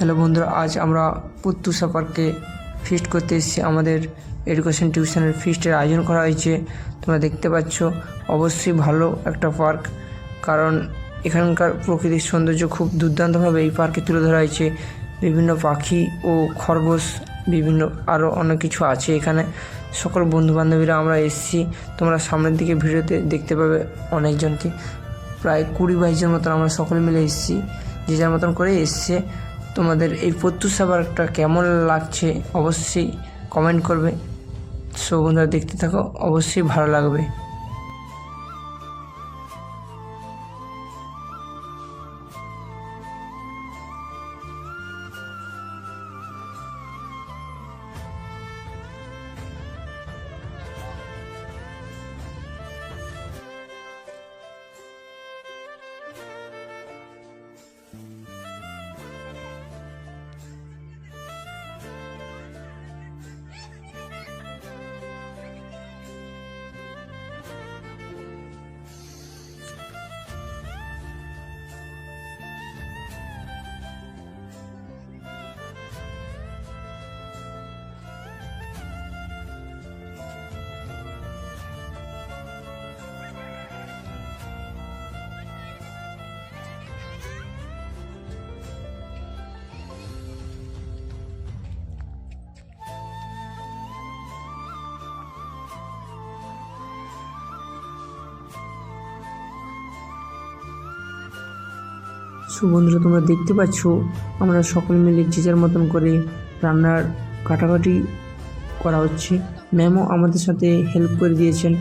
Hello বন্ধুরা, আজ আমরা পুত্তুষা পার্কে ফিস্ট করতে এসেছি। আমাদের এডুকেশন টিউশনের ফিস্টের আয়োজন করা হয়েছে। তোমরা দেখতে পাচ্ছ, অবশ্যই ভালো একটা পার্ক কারণ এখানকার প্রকৃতির সৌন্দর্য খুব দুর্দান্তভাবে এই পার্কে তুলে ধরা হয়েছে। বিভিন্ন পাখি ও খরগোশ, বিভিন্ন আরও অনেক কিছু আছে এখানে। সকল বন্ধু বান্ধবীরা আমরা এসেছি। তোমরা সামনের দিকে ভিডিওতে দেখতে পাবে অনেকজনকে। প্রায় কুড়ি বাইশজন মতন আমরা সকলে মিলে এসেছি। যে যার মতন করে এসছে। তোমাদের এই প্রত্যুষ একটা কেমন লাগছে অবশ্যই কমেন্ট করবে। সো বন্ধুরা, দেখতে থাকো, অবশ্যই ভালো লাগবে। সো বন্ধুরা, তোমরা দেখতে পাচ্ছ, আমরা সকলে মিলে যে যার মতন করে রান্নার কাটাকাটি করা হচ্ছে। ম্যামও আমাদের সাথে হেল্প করে দিয়েছেন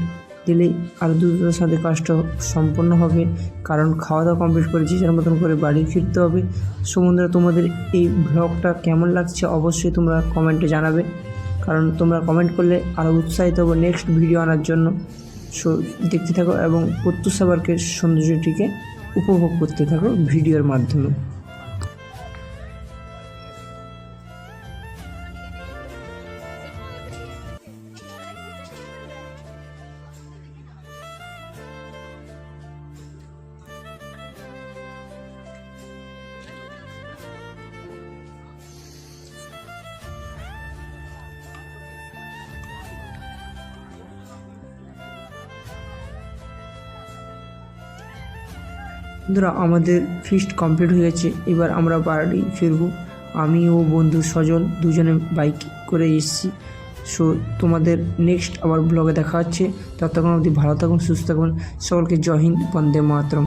দিলেই আর দ্রুততার সাথে কাজটা সম্পন্ন হবে, কারণ খাওয়া দাওয়া কমপ্লিট করে যে যার মতন করে বাড়ি ফিরতে হবে। সো বন্ধুরা, তোমাদের এই ব্লগটা কেমন লাগছে অবশ্যই তোমরা কমেন্টে জানাবে, কারণ তোমরা কমেন্ট করলে আরও উৎসাহিত হব নেক্সট ভিডিও আনার জন্য। সো দেখতে থাকো এবং প্রত্যুষ সাবারকে সৌন্দর্যটিকে উপভোগ করতে থাকো ভিডিওর মাধ্যমে। বন্ধুরা আমাদের ফিস্ট কমপ্লিট হয়ে গেছে। এবার আমরা বাড়ি ফিরবো। আমি ও বন্ধু স্বজন দুজনে বাইক করে এসেছি। সো তোমাদের নেক্সট আবার ব্লগে দেখা হচ্ছে। ততক্ষণ অবধি ভালো থাকুন, সুস্থ থাকুন। সকলকে জয় হিন্দ, বন্দে মাতরম।